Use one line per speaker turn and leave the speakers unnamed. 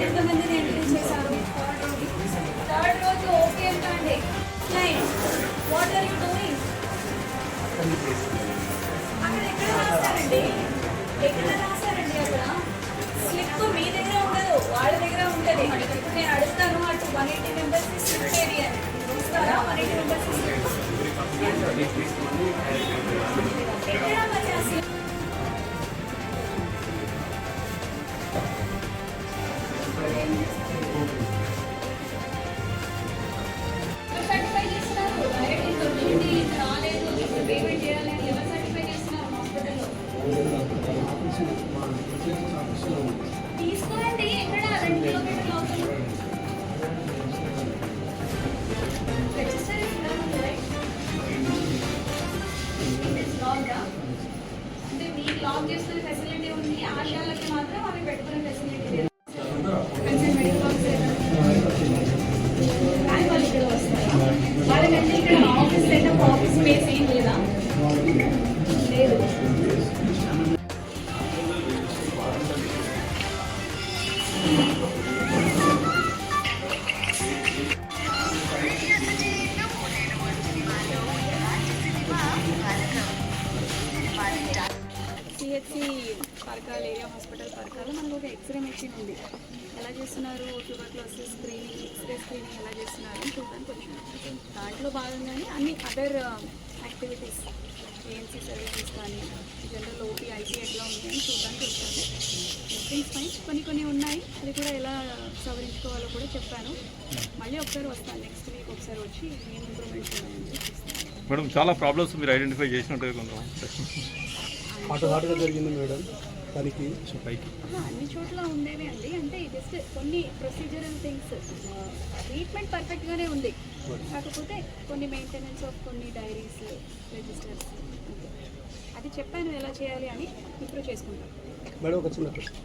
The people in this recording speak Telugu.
ఎంతమందిని ఎంట్రీ చేశారు? థర్డ్ రోజు ఓకే అండి nine what are you doing దగ్గర ఉంటుంది ఇప్పుడు నేను అడుగుతాను అటు వన్ ఎయిటీ మెంబర్స్ స్లిప్ ఏది అని చూస్తారా వన్ ఎయిటీ మెంబర్స్ ఎక్కడ మరి ఆ slip? ఎవరు సర్టిఫై లాక్ చేసుకునే ఫెసిలిటీ ఉంది ఆశాలకి మాత్రం అవి పెట్టుకునే ఫెసిలిటీ లేదు. కన్సర్న్ మెడికల్ ఆఫీసర్ కానీ వాళ్ళు ఇక్కడ వస్తారా? వాళ్ళకంటే ఇక్కడ ఆఫీస్ సెటప్ ఆఫీస్ స్పేస్ ఏం లేదా? లేదు. CHC Parkal area hospital Parkal మనకు ఒక ఎక్స్రే మెషిన్ ఉంది. ఎలా చేస్తున్నారు? ట్యూబర్క్లోసిస్ స్క్రీనింగ్ ఎక్స్రే స్క్రీనింగ్ ఎలా చేస్తున్నారు అని చూడడానికి వచ్చినాం దాంట్లో భాగంగానే అన్ని అదర్ యాక్టివిటీస్ ఏఎన్సీ సర్వీసెస్ కానీ జనరల్ ఓపీ ఐటీ ఎట్లా ఉన్నాయని చూడడానికి వచ్చాను థింగ్స్ పైన కొన్ని కొన్ని ఉన్నాయి. అది కూడా ఎలా సవరించుకోవాలో కూడా చెప్పాను. మళ్ళీ ఒకసారి వస్తాను. నెక్స్ట్ వీక్ ఒకసారి వచ్చి ఏం ఇంప్రూవ్మెంట్స్ ఉన్నాయని చూస్తాను.
మేడం చాలా ప్రాబ్లమ్స్ మీరు ఐడెంటిఫై చేసినట్టుగా కొంచెం.
హాట్గా జరిగింది మేడం. దానికి
పైకి.
ఆహా, అన్ని చోట్ల ఉండేవి అండి. అంటే జస్ట్ కొన్ని ప్రొసీజరల్ థింగ్స్ ట్రీట్మెంట్ పర్ఫెక్ట్గానే ఉంది. కాకపోతే కొన్ని మెయింటెనెన్స్ ఆఫ్ కొన్ని డైరీస్ రిజిస్టర్స్ అది చెప్పాను ఎలా చేయాలి అని ఇంప్రూవ్ చేసుకుంటాం.
మేడం ఒక చిన్న ప్రశ్న.